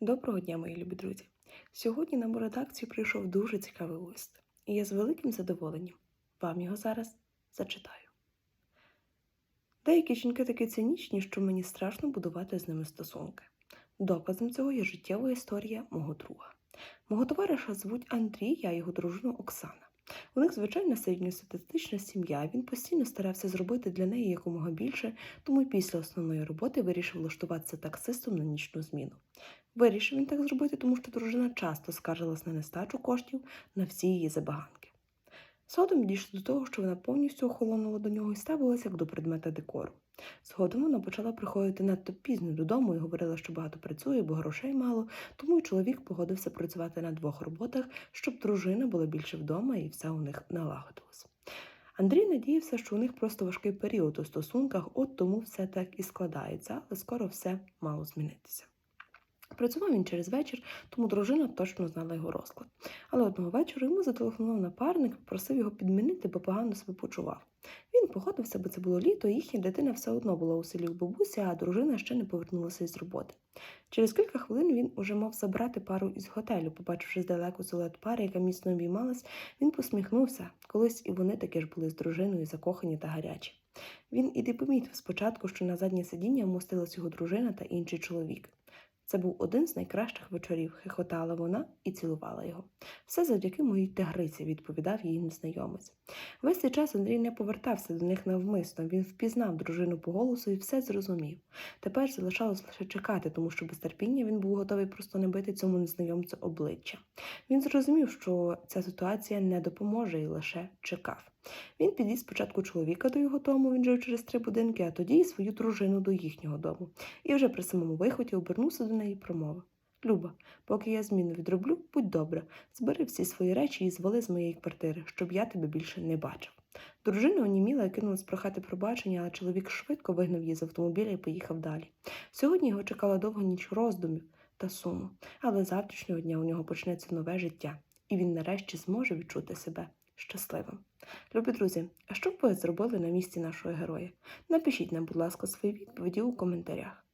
Доброго дня, мої любі друзі! Сьогодні нам у редакцію прийшов дуже цікавий лист, і я з великим задоволенням вам його зараз зачитаю. Деякі жінки такі цинічні, що мені страшно будувати з ними стосунки. Доказом цього є життєва історія мого друга. Мого товариша звуть Андрій, я його дружину Оксана. У них звичайна середньостатистична сім'я. Він постійно старався зробити для неї якомога більше, тому після основної роботи вирішив влаштуватися таксистом на нічну зміну. Вирішив він так зробити, тому що дружина часто скаржилась на нестачу коштів на всі її забаганки. Згодом дійшло до того, що вона повністю охолонула до нього і ставилася як до предмета декору. Згодом вона почала приходити надто пізно додому і говорила, що багато працює, бо грошей мало, тому й чоловік погодився працювати на двох роботах, щоб дружина була більше вдома і все у них налагодилось. Андрій надіявся, що у них просто важкий період у стосунках, от тому все так і складається, але скоро все мало змінитися. Працював він через вечір, тому дружина точно знала його розклад. Але одного вечора йому зателефонував напарник, попросив його підмінити, бо погано себе почував. Він погодився, бо це було літо, і їхня дитина все одно була у селі в бабусі, а дружина ще не повернулася із роботи. Через кілька хвилин він уже мав забрати пару із готелю. Побачивши здалеку силует пари, яка міцно обіймалась, він посміхнувся. Колись і вони таки ж були з дружиною закохані та гарячі. Він і не помітив спочатку, що на заднє сидіння вмостилась його дружина та інший чоловік. Це був один з найкращих вечорів, хихотала вона і цілувала його. Все завдяки моїй тигриці, відповідав їй незнайомець. Весь цей час Андрій не повертався до них навмисно. Він впізнав дружину по голосу і все зрозумів. Тепер залишалось лише чекати, тому що без терпіння він був готовий просто не бити цьому незнайомцю обличчя. Він зрозумів, що ця ситуація не допоможе і лише чекав. Він підвіз спочатку чоловіка до його дому, він жив через три будинки, а тоді й свою дружину до їхнього дому. І вже при самому виході обернувся до неї і промовив. Люба, поки я зміну відроблю, будь добра, збери всі свої речі і звали з моєї квартири, щоб я тебе більше не бачив. Дружина оніміла і кинулась прохати пробачення, але чоловік швидко вигнав її з автомобіля і поїхав далі. Сьогодні його чекала довга ніч роздумів та суму, але завтрашнього дня у нього почнеться нове життя, і він нарешті зможе відчути себе щасливим. Любі друзі, а що б ви зробили на місці нашого героя? Напишіть нам, будь ласка, свої відповіді у коментарях.